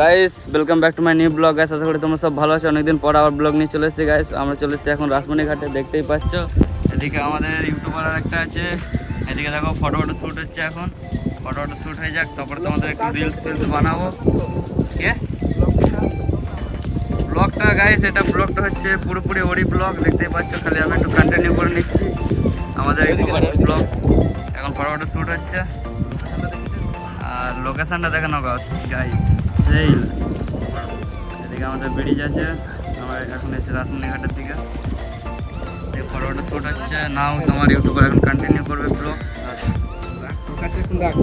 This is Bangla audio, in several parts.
Guys welcome back to my new blog guys আশা করি তোমরা সব ভালো আছো। অনেকদিন পর আবার ব্লগ নিয়ে চলে এসেছি গাইস আমরা চলে এসেছি এখন রাসমণি ঘাটে, দেখতেই পাচ্ছ। এদিকে আমাদের ইউটিউবার একটা আছে। এদিকে দেখো ফটো ফটো শ্যুট হচ্ছে এখন। ফটো ফটো শ্যুট হয়ে যাক, তারপরে তোমাদের একটু রিলস ফিলস বানাবো। কে? ব্লগটা গাইস এটা ব্লগটা হচ্ছে পুরোপুরি ওরি ব্লগ দেখতেই পাচ্ছ। খালি আমি একটু কন্টিনিউ করে নিচ্ছি। আমাদের ইউটিউবারের ব্লগ এখন ফটো ফটো শ্যুট হচ্ছে। আর লোকেশনটা দেখানো গাছ গাইস সেই এদিকে আমাদের ব্রিজ আছে আমরা এখন এসে রাসমণিঘাটের দিকে। এই ফটোটা শ্যুট হচ্ছে। নাও, তোমার ইউটিউবার এখন কন্টিনিউ করবে ব্লগ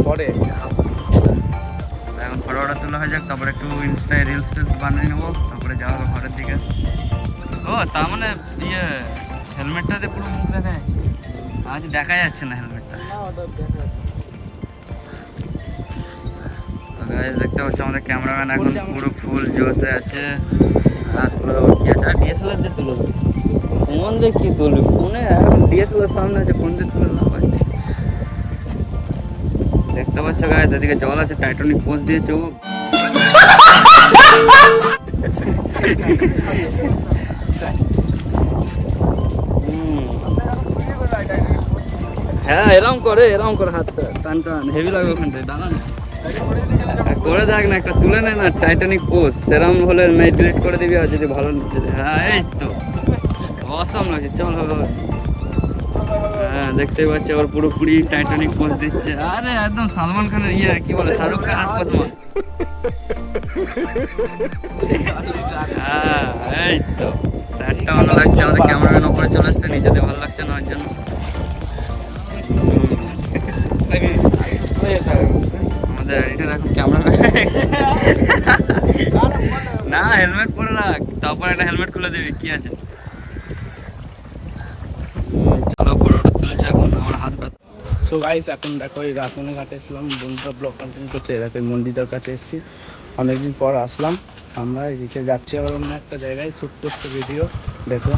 পরে এখন ফটোটা তোলা হয়ে যাক, তারপরে একটু ইনস্টায় রিলস টিলস বানিয়ে নেব, তারপরে যাওয়া হবে ঘরের দিকে। ও, তার মানে ইয়ে হেলমেটটাতে পুরো মুখ দেখা যাচ্ছে আজ দেখা যাচ্ছে না। হেলমেটটা তো গাইস দেখতে পাচ্ছ আমাদের ক্যামেরাম্যান এখন পুরো ফুল জোশে আছে। আর তুলে দেবো কি আছে? আর ডিএসএলআর দিয়ে তুলে দেবো ফোন দিয়ে কি তুলবি ফোনে এখন ডিএসএলআর সামনে আছে ফোন দিয়ে তুলে না দেখতে পাচ্ছ গাইস এদিকে জল আছে টাইটানিক পোস্ট দিয়েছে ও। হ্যাঁ এরকম করে এরকম করে হাতটা টান টান হেভি লাগবে ওখানটায় দাঁড়ান করে দেখ না, একটা তুলে নে না টাইটানিক পোস্ট সেরকম হলে ডিলিট করে দিবি, আর যদি ভালো হ্যাঁ এই তো। অসম লাগছে চল হবে। হ্যাঁ দেখতেই পাচ্ছি, আবার পুরোপুরি টাইটানিক পোস্ট দিচ্ছে। আরে, একদম সালমান খানের ইয়ে কি বলে, শাহরুখ খান আর কসমা হ্যাঁ এই তো। স্যারটা ভালো লাগছে, আমাদের ক্যামেরাম্যান উপরে চলে এসছে নিচেতে ভালো লাগছে না ওর জন্য। না হেলমেট পরে রাখ। তারপর একটা হেলমেট খুলে দিবি, কি আছে? চলো এখন, আমার হাত এখন দেখো কন্টিনিউ করছে। কাছে এসেছি। অনেকদিন পর আসলাম। আমরা এদিকে যাচ্ছি আবার অন্য একটা জায়গায় শ্যুট করতে ভিডিও দেখো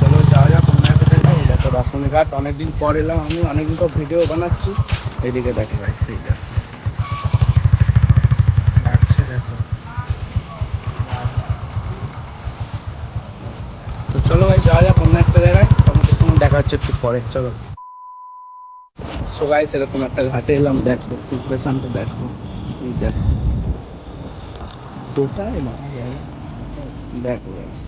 চলো, যাওয়া যাক, অন্য একটা জায়গায়। দেখো রাসমণি ঘাট, অনেকদিন পর এলাম আমি, অনেকদিন পর ভিডিও বানাচ্ছি। এদিকে দেখো সেই দেখো লাগছে দেখো তো চলো ভাই যাওয়া যাক অন্য একটা জায়গায় তোমাদের সঙ্গে দেখা হচ্ছে একটু পরে চলো। সো গাইস এরকম একটা ঘাটে এলাম দেখো লোকেশনটা দেখো এই দেখো। মারা গেল। দেখো গাইস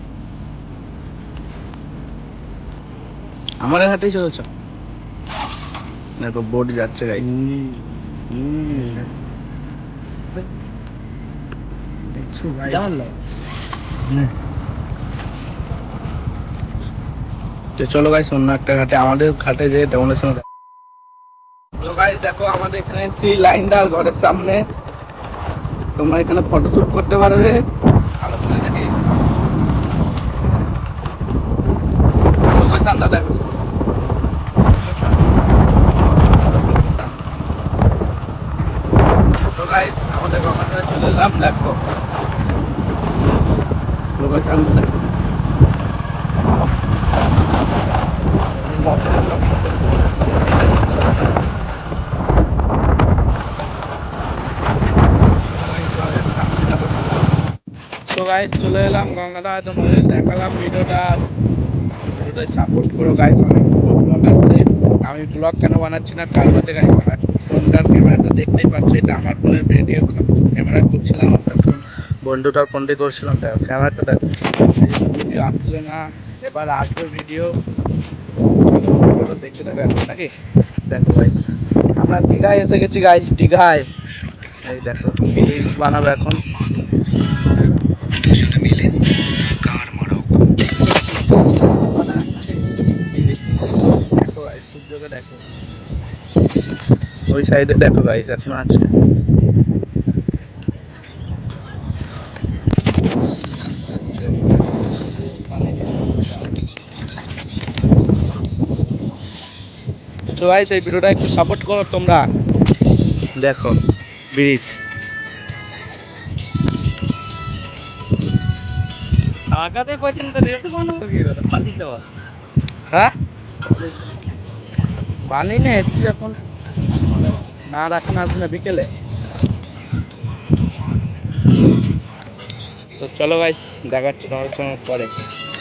আমাদের হাতেই চলেছ? দেখো বোট যাচ্ছে গাইস দেখছ গাইস তো চলো গাইস অন্য একটা ঘাটে, আমাদের ঘাটে যে তোমাদের সঙ্গে তো গাইস দেখো আমাদের এখানে এসেছি লাইনদার ঘরের সামনে। তোমরা এখানে ফটোশুট করতে পারবে। আরও বলে দেখি। লোকেশনটা দেখো লোকেশন। লোকেশন। তো গাইস আমাদের ওখানে চলে এলাম দেখো লোকেশনটা দেখো তো গাইস চলে এলাম গঙ্গাটা তোমাদের দেখালাম ভিডিওটা। ভিডিওটা সাপোর্ট করো গাইস অনেক ব্লগ আসছে আমি ব্লগ কেন বানাচ্ছি না, কারণ হচ্ছে গাইস আমার ফোনটার ক্যামেরাটা দেখতেই পাচ্ছি, এটা আমার ফোনে ভিডিও ক্যামেরা করছিলাম তখন বন্ধুটার ফোনটি করছিলাম, দেখো ক্যামেরাটা দেখো। ভিডিও আসলে না, এবার আসবে ভিডিও দেখতে থাকো এখন নাকি? দেখো গাইস আমরা দীঘায় এসে গেছি গাইস দীঘায়। এই দেখো রিলস বানাবো এখন। দেখো guys, সূর্যকে দেখো। ওই সাইডে দেখো গাইস এখন আছে। তো গাইস এই ভিডিওটা একটু সাপোর্ট করো তোমরা। দেখো ব্রিজ। কি করে পাতি দেওয়া হ্যাঁ? বানি না এসছি এখন না রাখুন আসবে না বিকেলে। তো চলো ভাই দেখাচ্ছি তোমার সঙ্গে পরে।